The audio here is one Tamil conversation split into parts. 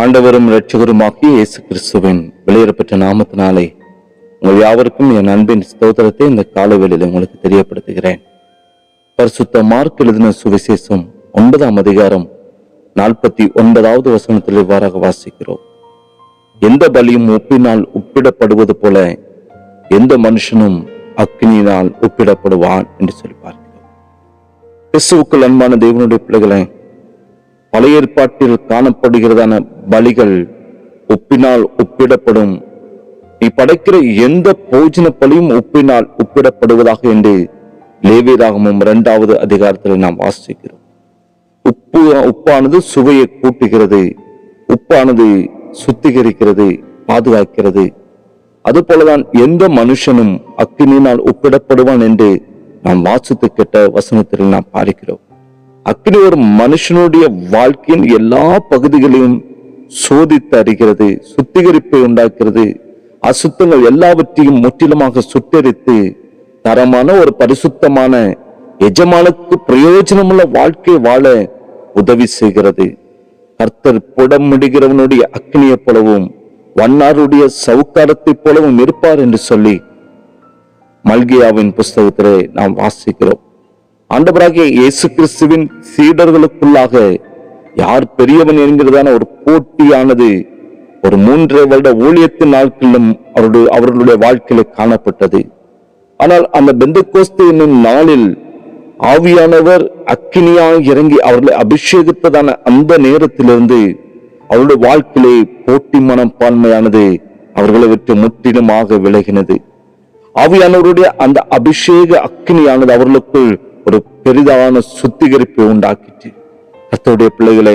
ஆண்டவரும் இரட்சகருமாகிய இயேசு கிறிஸ்துவின் வெளியேறப்பட்ட நாமத்தினாலே உங்கள் யாவருக்கும் என் அன்பின் ஸ்தோத்திரத்தை இந்த காலவேளையில் உங்களுக்கு தெரியப்படுத்துகிறேன். பரிசுத்த மார்க் எழுதின சுவிசேஷம் ஒன்பதாம் அதிகாரம் நாற்பத்தி ஒன்பதாவது வசனத்தில் இவ்வாறாக வாசிக்கிறோம். எந்த பலியும் உப்பினால் ஒப்பிடப்படுவது போல எந்த மனுஷனும் அக்னியினால் ஒப்பிடப்படுவான் என்று சொல்லி பார்க்கிறோம். கிறிஸ்துவுக்குள் அன்பான தேவனுடைய பிள்ளைகளை பழைய ஏற்பாட்டில் காணப்படுகிறதான பலிகள் உப்பினால் ஒப்பிடப்படும். நீ படைக்கிற எந்த போஜன பலியும் உப்பினால் ஒப்பிடப்படுவதாக என்று லேவியராகமும் இரண்டாவது அதிகாரத்தில் நாம் வாசிக்கிறோம். உப்பு உப்பானது சுவையை கூட்டுகிறது உப்பானது சுத்திகரிக்கிறது பாதுகாக்கிறது. அதுபோலதான் எந்த மனுஷனும் அக்கினியினால் ஒப்பிடப்படுவான் என்று நாம் வாசித்து கேட்ட வசனத்தில் நாம் பார்க்கிறோம். அக்னி ஒரு மனுஷனுடைய வாழ்க்கையின் எல்லா பகுதிகளையும் சோதித்து அறிகிறது சுத்திகரிப்பை உண்டாக்குறது அசுத்தங்கள் எல்லாவற்றையும் முற்றிலுமாக சுட்டரித்து தரமான ஒரு பரிசுத்தமான எஜமானுக்கு பிரயோஜனமுள்ள வாழ்க்கை வாழ உதவி செய்கிறது. கர்த்தர் புடமிடுகிறவனுடைய அக்னியைப் போலவும் வண்ணாருடைய சவுக்காரத்தைப் போலவும் இருப்பார் என்று சொல்லி மல்கியாவின் புஸ்தகத்திலே நாம் வாசிக்கிறோம். ஆண்டவராகிய இயேசு கிறிஸ்துவின் சீடர்களுக்குள்ளாக யார் பெரியவன் என்கிறதான ஒரு போட்டியானது ஒரு மூன்றரை வருட ஊழியத்தின் நாட்களிலும் அவருடைய அவர்களுடைய வாழ்க்கையில காணப்பட்டது. ஆனால் அந்த பெந்தகோஸ்து என்னும் நாளில் ஆவியானவர் அக்கினியாக இறங்கி அவர்களை அபிஷேகித்ததான அந்த நேரத்திலிருந்து அவருடைய வாழ்க்கையிலே போட்டி மனப்பான்மையானது அவர்களை விட்டு முற்றிலுமாக விலகினது. ஆவியானவருடைய அந்த அபிஷேக அக்கினியானது அவர்களுக்குள் ஒரு பெரிதான சுத்திகரிப்பை உண்டாக்கிட்டு கத்தோடைய பிள்ளைகளை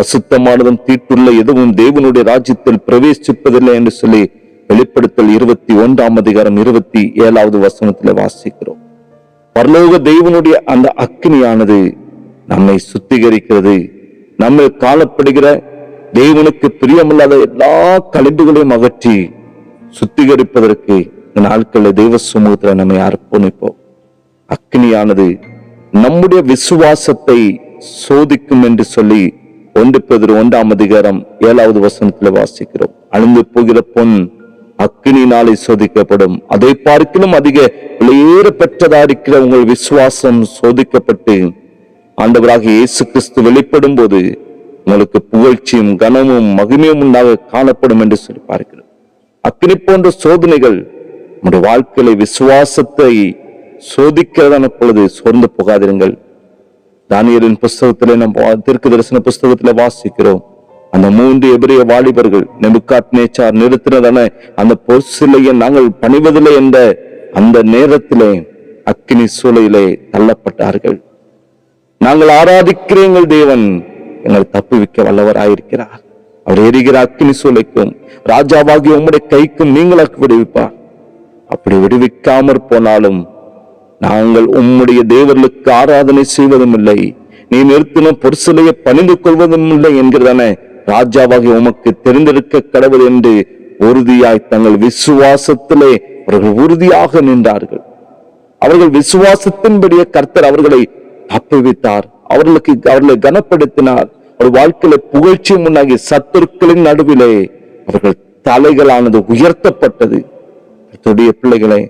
அசுத்தமானதும் தீட்டுள்ள எதுவும் தேவனுடைய ராஜ்யத்தில் பிரவேசிப்பதில்லை என்று சொல்லி வெளிப்படுத்தல் இருபத்தி ஒன்றாம் அதிகாரம் இருபத்தி ஏழாவது வசனத்துல வாசிக்கிறோம். பரலோக தெய்வனுடைய அந்த அக்னியானது நம்மை சுத்திகரிக்கிறது. நம்ம காணப்படுகிற தேவனுக்கு பிரியமில்லாத எல்லா கழிவுகளையும் அகற்றி சுத்திகரிப்பதற்கு இந்த நாட்களில் தெய்வ சமூகத்துல நம்மை அர்ப்பணிப்போம். அக்னியானது நம்முடைய விசுவாசத்தை சோதிக்கும் என்று சொல்லி ஒன்று பெதிர் ஒன்றாம் அதிகாரம் ஏழாவது வசனத்தில் வாசிக்கிறோம். அழிந்து போகிற பொன் அக்னினாலே சோதிக்கப்படும். அதை பார்க்கிலும் அதிக விலையேற பெற்றதா இருக்கிற உங்கள் விசுவாசம் சோதிக்கப்பட்டு ஆண்டவராக இயேசு கிறிஸ்து வெளிப்படும் போது உங்களுக்கு புகழ்ச்சியும் கனமும் மகிமையும் உண்டாக காணப்படும் என்று சொல்லி பார்க்கிறோம். அக்னி போன்ற சோதனைகள் நம்முடைய வாழ்க்கையில விசுவாசத்தை சோதிக்கிறதான பொழுது சோர்ந்து போகாதிருங்கள். தானியலின் புஸ்தகத்திலே நம்ம தெற்கு தரிசன புஸ்தகத்திலே வாசிக்கிறோம். அந்த மூன்று எபிரிய வாலிபர்கள் நெபுக்காத் நேச்சார் நிறுத்தினதான அந்த பொற்சிலையை நாங்கள் பணிவதில்லை என்ற அந்த நேரத்திலே அக்கினி சூளையிலே தள்ளப்பட்டார்கள். நாங்கள் ஆராதிக்கிற எங்கள் தேவன் எங்களை தப்புவிக்க வல்லவராயிருக்கிறார். அவர் எரிகிற அக்கினி சூளைக்கும் ராஜாவாகி உம்முடைய கைக்கும் நீங்களாக்கு விடுவிப்பார். அப்படி விடுவிக்காமற் போனாலும் நாங்கள் உம்முடைய தேவர்களுக்கு ஆராதனை செய்வதும் இல்லை நீ நிறுத்தின பொருசலையை பணிந்து கொள்வதும் இல்லை என்கிறதான ராஜாவாகி உமக்கு தெரிந்திருக்க கடவுள் என்று உறுதியாய் தங்கள் விசுவாசத்திலே அவர்கள் உறுதியாக நின்றார்கள். அவர்கள் விசுவாசத்தின்படியே கர்த்தர் அவர்களை தப்புவித்தார். அவர்களுக்கு அவர்களை கனப்படுத்தினார். ஒரு வாழ்க்கையில புகழ்ச்சி முன்னாகி சத்துருக்களின் நடுவிலே அவர்கள் தலைகளானது உயர்த்தப்பட்டது. பிள்ளைகளே பிள்ளைகளை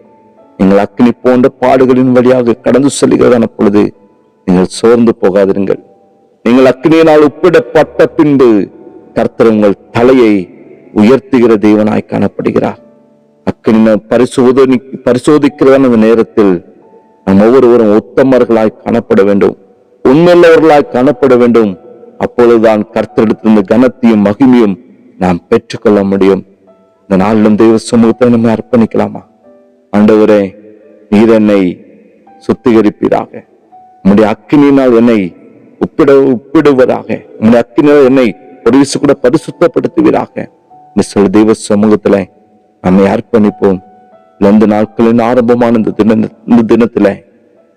நீங்கள் அக்னி போன்ற பாடுகளின் வழியாக கடந்து செல்கிறதான பொழுது நீங்கள் சோர்ந்து போகாதிருங்கள். நீங்கள் அக்னியினால் ஒப்பிடப்பட்ட பின்பு கர்த்தர் உங்கள் தலையை உயர்த்துகிற தெய்வனாய் காணப்படுகிறார். அக்கினி பரிசோதனை பரிசோதிக்கிறதான அந்த நேரத்தில் நம் ஒவ்வொருவரும் உத்தமர்களாய் காணப்பட வேண்டும். உண்மையுள்ளவர்களாய் காணப்பட வேண்டும். அப்பொழுதுதான் கர்த்தரிடத்திலிருந்து கனத்தையும் மகிமையும் நாம் பெற்றுக்கொள்ள முடியும். இந்த நாளிலும் தெய்வ சமூகத்தை நம்ம அர்ப்பணிக்கலாமா? ஆண்டவரே நீர் என்னை சுத்திகரிப்பீராக. உம்முடைய அக்கினியினால் என்னை உப்பிட உப்பிடுவதாக. உம்முடைய அக்கினியால் என்னை ஒரு விசு கூட பரிசுத்தப்படுத்துவீராக. இந்த தெய்வ சமூகத்துல நம்மை அர்ப்பணிப்போம். இந்த நாட்களின் ஆரம்பமான இந்த தின இந்த தினத்துல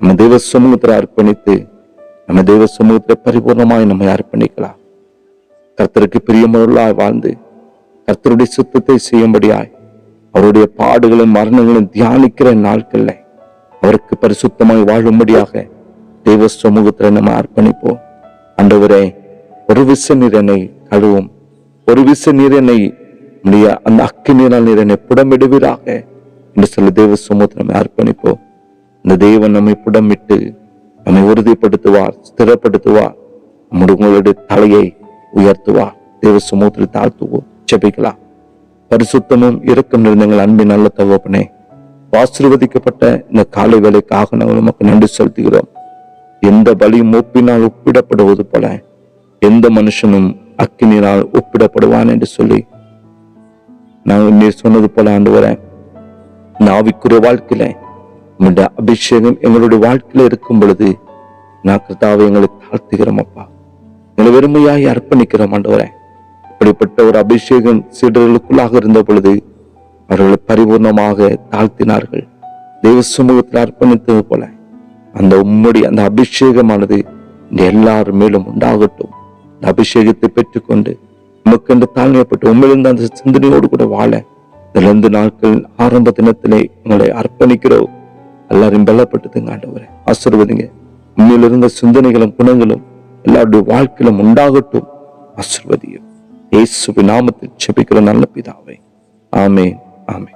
நம்ம தெய்வ சமூகத்துல அர்ப்பணித்து நம்ம தெய்வ சமூகத்துல பரிபூர்ணமாய் நம்மை அர்ப்பணிக்கலாம். கர்த்தருக்கு பிரியமுள்ளாய் வாழ்ந்து கர்த்தருடைய சுத்தத்தை செய்யும்படியாய் அவருடைய பாடுகளும் மரணங்களும் தியானிக்கிற நாட்கள்ல அவருக்கு பரிசுத்தமாய் வாழும்படியாக தெய்வ சமூகத்தில் நம்ம அர்ப்பணிப்போம். ஆண்டவரே ஒரு விச நீர் என்னை கழுவும் ஒரு விச நீர் என்னை உடைய அந்த அக்கி நீரால் நீர் என்னை புடமிடுவீராக என்று சொல்லி தெய்வ சமூகத்தை நம்ம அர்ப்பணிப்போம். இந்த தெய்வன் நம்மை புடமிட்டு நம்மை உறுதிப்படுத்துவார் ஸ்திரப்படுத்துவார் நம்முடைய உங்களுடைய தலையை உயர்த்துவார் தேவ சமூகத்தில் தாழ்த்துவோம். செபிக்கலாம் பரிசுத்தமும் இரக்கம் நிறைந்த அன்பின் நல்ல தகவப்பனே ஆசீர்வதிக்கப்பட்ட இந்த காலை வேலைக்காக நாங்கள் உமக்கு நன்றி செலுத்துகிறோம். எந்த பலியும் ஒப்பினால் ஒப்பிடப்படுவது போல எந்த மனுஷனும் அக்கினினால் ஒப்பிடப்படுவான் என்று சொல்லி நாங்கள் நீர் சொன்னது போல ஆண்டு வர நாவிக்குரிய வாழ்க்கையில உங்களுடைய அபிஷேகம் எங்களுடைய வாழ்க்கையில இருக்கும் பொழுது நான் கிருத்தாவை எங்களை தாழ்த்துகிறோம் அப்பா. எங்களை வெறுமையாய் அர்ப்பணிக்கிறோம் வரேன் அப்படிப்பட்ட ஒரு அபிஷேகம் சீடர்களுக்குள்ளாக இருந்த பொழுது அவர்களை பரிபூர்ணமாக தாழ்த்தினார்கள். தெய்வ சமூகத்தில் அர்ப்பணித்தது போல அந்த உம்முடைய அந்த அபிஷேகமானது இந்த எல்லார் மேலும் உண்டாகட்டும். இந்த அபிஷேகத்தை பெற்றுக்கொண்டு உமக்கென்று தாழ்மைப்பட்டு உண்மையிலிருந்து அந்த சிந்தனையோடு கூட வாழ இந்த நாட்கள் ஆரம்ப தினத்திலே உங்களை அர்ப்பணிக்கிறோம். எல்லாரும் பலப்பட்டுதுங்க ஆண்டவரே. ஆசிர்வதிங்க. உண்மையிலிருந்த சிந்தனைகளும் குணங்களும் எல்லாருடைய வாழ்க்கையிலும் உண்டாகட்டும். ஆசிர்வதியும். இயேசுவின் நாமத்தில் செபிக்கிற நல்ல பிதாவே. ஆமே ஆமே